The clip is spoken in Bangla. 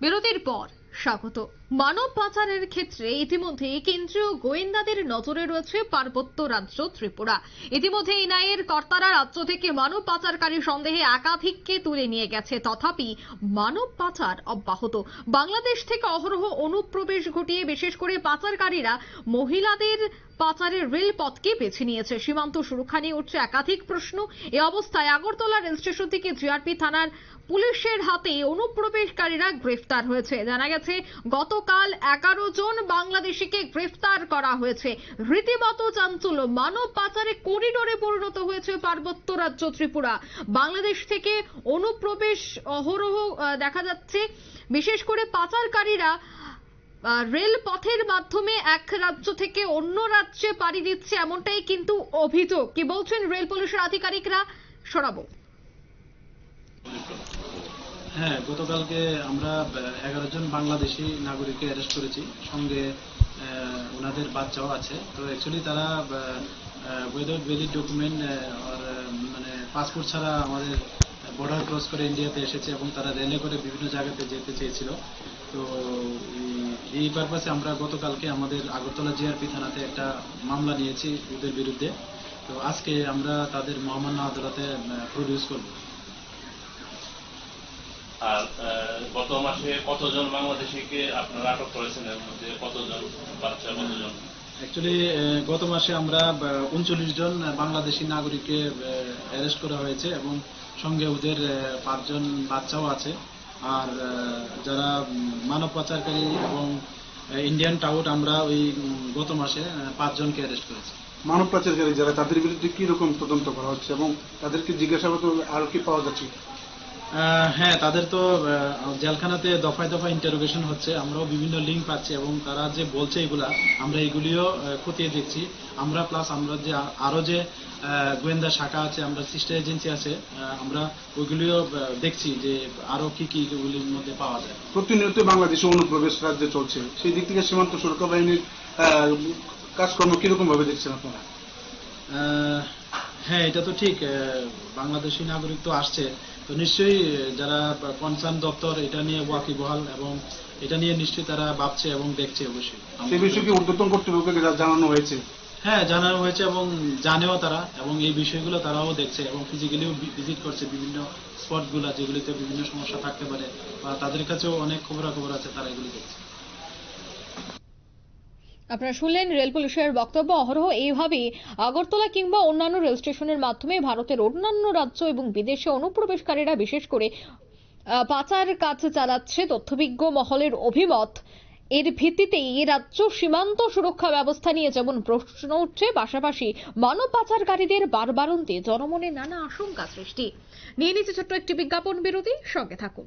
বিরতির পর স্বাগত। মানব পাচারের ক্ষেত্রে ইতিমধ্যে কেন্দ্রীয় গোয়েন্দাদের নজরে রয়েছে পার্বত্য রাজ্য ত্রিপুরা। ইতিমধ্যে এনআইএর কর্তারা রাজ্য থেকে মানব পাচারকারী সন্দেহে একাধিককে তুলে নিয়ে গেছে। তথাপি মানব পাচার অব্যাহত। বাংলাদেশ থেকে অহরহ অনুপ্রবেশ ঘটিয়ে বিশেষ করে পাচারকারীরা মহিলাদের পাচারের রেল পথকে বেছে নিয়েছে। সীমান্ত সুরক্ষা নিয়ে উঠছে একাধিক প্রশ্ন। এ অবস্থায় আগরতলা রেল স্টেশন থেকে জিআরপি থানার পুলিশের হাতে অনুপ্রবেশকারীরা গ্রেফতার হয়েছে। জানা গেছে গতকাল এগারো জন বাংলাদেশিকে গ্রেফতার করা হয়েছে। রীতিমতো চাঞ্চল্য। মানব পাচারে করিডোরে পরিণত হয়েছে পার্বত্য রাজ্য ত্রিপুরা। বাংলাদেশ থেকে অনুপ্রবেশ অহরহ দেখা যাচ্ছে। বিশেষ করে পাচারকারীরা রেল পথের মাধ্যমে এক রাজ্য থেকে অন্য রাজ্যে পাড়ি দিচ্ছে এমনটাই কিন্তু অভিযোগ। কি বলছেন রেল পুলিশের আধিকারিকরা? শোনাবো। হ্যাঁ গতকালকে আমরা এগারো জন বাংলাদেশি নাগরিককে অ্যারেস্ট করেছি। সঙ্গে ওনাদের বাচ্চাও আছে। তো অ্যাকচুয়ালি তারা উইদাউট ভ্যালিড ডকুমেন্ট আর মানে পাসপোর্ট ছাড়া আমাদের বর্ডার ক্রস করে ইন্ডিয়াতে এসেছে এবং তারা রেলে করে বিভিন্ন জায়গাতে যেতে চেয়েছিল। তো এই- পারপাসে আমরা গতকালকে আমাদের আগরতলা জিআরপি থানাতে একটা মামলা নিয়েছি ওদের বিরুদ্ধে। তো আজকে আমরা তাদের মহামান্য আদালতে প্রডিউস করব। আর গত মাসে কতজন বাংলাদেশিকে আপনারা আটক করেছেন এর মধ্যে কতজন বাচ্চা কতজন? অ্যাকচুয়ালি গত মাসে আমরা উনচল্লিশ জন বাংলাদেশি নাগরিককে অ্যারেস্ট করা হয়েছে এবং সঙ্গে ওদের পাঁচজন বাচ্চাও আছে। আর যারা মানব পাচারকারী এবং ইন্ডিয়ান টাউট আমরা ওই গত মাসে পাঁচজনকে অ্যারেস্ট করেছি। মানব পাচারকারী যারা তাদের বিরুদ্ধে কি রকম তদন্ত করা হচ্ছে এবং তাদেরকে জিজ্ঞাসাবাদ আরও কি পাওয়া যাচ্ছে? হ্যাঁ তাদের তো জেলখানাতে দফায় দফায় ইন্টারোগেশন হচ্ছে। আমরাও বিভিন্ন লিঙ্ক পাচ্ছি এবং তারা যে বলছে এগুলা আমরা এগুলিও খতিয়ে দেখছি। আমরা প্লাস আমরা যে আ- আরও যে গোয়েন্দা শাখা আছে আমরা সিস্টার এজেন্সি আছে আমরা ওইগুলিও দেখছি যে আরও কি কি এগুলির মধ্যে পাওয়া যায়। প্রতিনিয়ত বাংলাদেশে অনুপ্রবেশ রাজ্যে চলছে। সেই দিক থেকে সীমান্ত সুরক্ষা বাহিনীর কাজকর্ম কীরকম ভাবে দেখছেন আপনারা? আহ, হ্যাঁ এটা তো ঠিক বাংলাদেশি নাগরিক তো আসছে। তো নিশ্চয়ই যারা কনসার্ন দপ্তর এটা নিয়ে ওয়াকিবহাল এবং এটা নিয়ে নিশ্চয়ই তারা ভাবছে এবং দেখছে অবশ্যই। সে বিষয়ে কি ঊর্ধ্বতন কর্তৃপক্ষকে জানানো হয়েছে। হ্যাঁ জানানো হয়েছে এবং জানেও তারা এবং এই বিষয়গুলো তারাও দেখছে এবং ফিজিক্যালিও ভিজিট করছে বিভিন্ন স্পটগুলো যেগুলিতে বিভিন্ন সমস্যা থাকতে পারে বা তাদের কাছেও অনেক খবরাখবর আছে তারা এগুলি দেখছে। আপনারা শুনলেন রেল পুলিশের বক্তব্য। অহরহ এইভাবে আগরতলা কিংবা অন্যান্য রেল স্টেশনের মাধ্যমে ভারতের অন্যান্য রাজ্য এবং বিদেশে অনুপ্রবেশকারীরা বিশেষ করে পাচার কাজ চালাচ্ছে তথ্যবিজ্ঞ মহলের অভিমত। এর ভিত্তিতেই রাজ্য সীমান্ত সুরক্ষা ব্যবস্থা নিয়ে যেমন প্রশ্ন উঠছে, পাশাপাশি মানব পাচারকারীদের বারবারন্তে জনমনে নানা আশঙ্কা সৃষ্টি। নিয়ে নিচ্ছে ছোট্ট একটি বিজ্ঞাপন বিরতি, সঙ্গে থাকুন।